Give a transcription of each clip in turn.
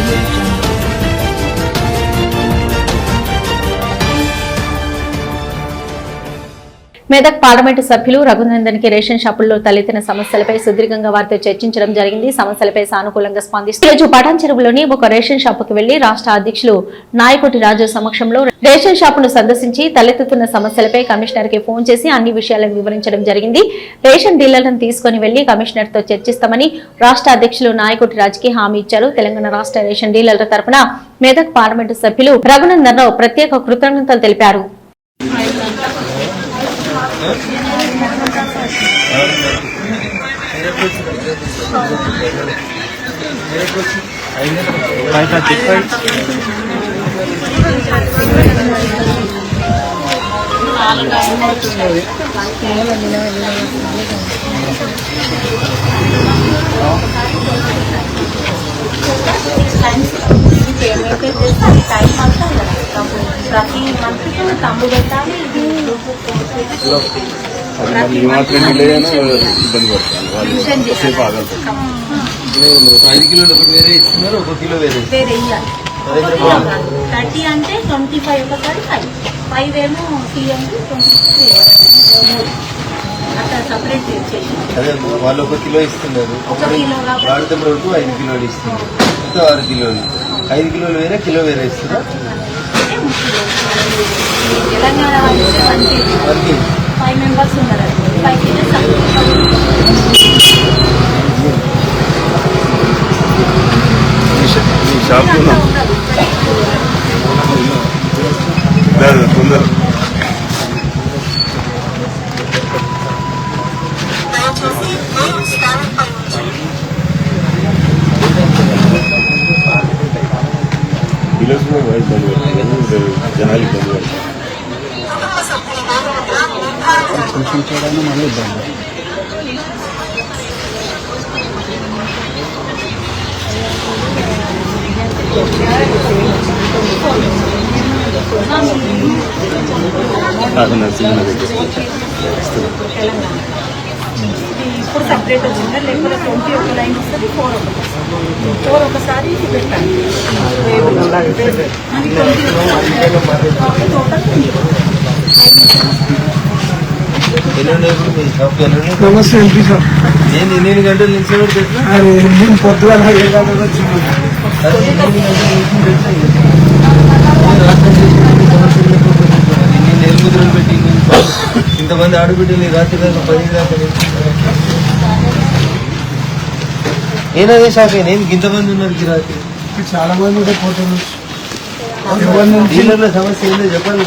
Thank you. Medak parliament సభ్యులు రఘునందన్కి ration షాపుల్లో తలెత్తిన సమస్యలపై సుదీర్ఘంగా వారితో చర్చించడం జరిగింది. సమస్యలపై సానుకూలంగా స్పందిస్తూ ఈ రోజు పటాన్ చెరువులోని ఒక రేషన్ షాపుకు వెళ్ళి రాష్ట్ర అధ్యక్షులు నాయకోటి రాజు సమక్షంలో రేషన్ షాపును సందర్శించి తలెత్తుతున్న సమస్యలపై కమిషనర్కి ఫోన్ చేసి అన్ని విషయాలను వివరించడం జరిగింది. రేషన్ డీలర్లను తీసుకుని వెళ్ళి కమిషనర్తో చర్చిస్తామని రాష్ట్ర అధ్యక్షులు నాయకోటి రాజుకి హామీ ఇచ్చారు. తెలంగాణ రాష్ట్ర రేషన్ డీలర్ల తరపున మెదక్ పార్లమెంటు సభ్యులు రఘునందన్ రావు ప్రత్యేక కృతజ్ఞతలు తెలిపారు. పేమెంట్ చేస్తే టైం పడుతుంది కదా డబ్బు. ప్రతి మంత్ తమ్ము పెట్టాలి ఇబ్బంది పడతాను వాళ్ళు సేపు ఐదు కిలోలు ఒకటి వేరే ఇస్తున్నారు ఒక కిలో వేరే థర్టీ అంటే ట్వంటీ ఫైవ్ ఒకసారి ఫైవ్. ఫైవ్ ఏమో సీఎం ట్వంటీ అట్లా సపరేట్ చేసి అదే వాళ్ళు ఒక కిలో ఇస్తున్నారు. ఒక కిలో వాడితే వరకు ఐదు కిలోలు ఇస్తున్నారు. ఆరు కిలోలు. ఐదు కిలోలు వేరే కిలో వేరే ఇస్తున్నారు. తెలంగాణ వాళ్ళు వన్ కేజీ వాళ్ళకి ఫైవ్ మెంబర్స్ ఉన్నారు ఫైవ్ కేజెస్ ఈ షాప్ తొందర డీలర్స్ జనాలు ఇబ్బంది పడుతుంది నాకు నరసింహ దగ్గర ఇప్పుడు సపరేట్ వచ్చిందా లేకపోతే ట్వంటీ ఒక లైన్ వస్తుంది ఫోర్ ఒకటి ఫోర్ ఒకసారి పెట్టాలి ఎన్ని ఉన్నాయి ఇప్పుడు మీ షాప్ ఎన్ని ఉన్నాయి నమస్తే ఎంపీ సార్ నేను ఎన్ని గంటలు నిలిచేవాడు తెలుసా అరే నేను పొద్దుగా ఏ గంటలకు వచ్చింది అరే ఎన్ని గంటలు నిలిచి తెలుసా నేను రాత్రి చేసిన సమస్యలు లేకపోతే నేను ఎలుగుద్రలు పెట్టి ఇంతమంది ఆడబిడ్డలు రాత్రి దాకా పది దాకా షాక్ అయినా ఎందుకు ఇంతమంది ఉన్నారు రాత్రి చాలా మంది ఉంటే పోతున్నారు డీలర్ల సమస్య ఏందో చెప్పాలి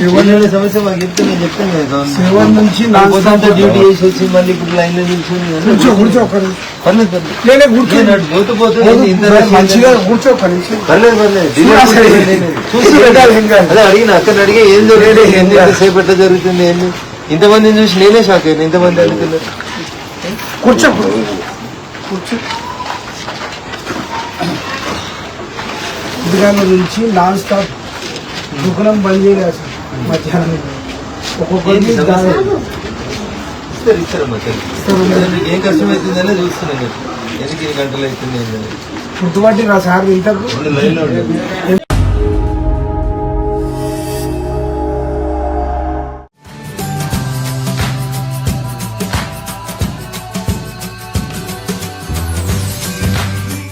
డీలర్ల సమస్య మాకు చెప్తే నేను చెప్తాను కదా గవర్నమెంట్. సెవెన్ నుంచి నాన్ పొద్దుంతా డ్యూటీ చేసి వచ్చి మళ్ళీ ఇప్పుడు లైన్లో నిల్చొని కూర్చో. పర్లేదు పర్లేదు. నేనే కూర్చో నేను అటు పోతూ పోతూ ఇంత మంచిగా కూర్చో పర్లేదు పర్లేదు. డీలర్. అదే అడిగిన అక్కడ అడిగి ఏం జరుగుతుంది ఏంది ఎంతసేపు ఎట్లా జరుగుతుంది? ఏంది? ఇంతమందిని చూసి నేనే షాక్ అయ్యాను ఇంతమంది అడుగుతున్నారు. కూర్చో. కూర్చో. ఉదయం నుంచి నాన్ స్టాప్ దుకాణం బంద్ చేయలేదు సార్ మధ్యాహ్నం. ఒక్కొక్కరికి ఇస్తారు అదే మీకు ఏం కష్టం అవుతుందనే చూస్తున్నాను నేను. ఎందుకు ఇన్ని గంటలు అవుతుంది గుర్తుపట్టి నా సార్ ఇంతకు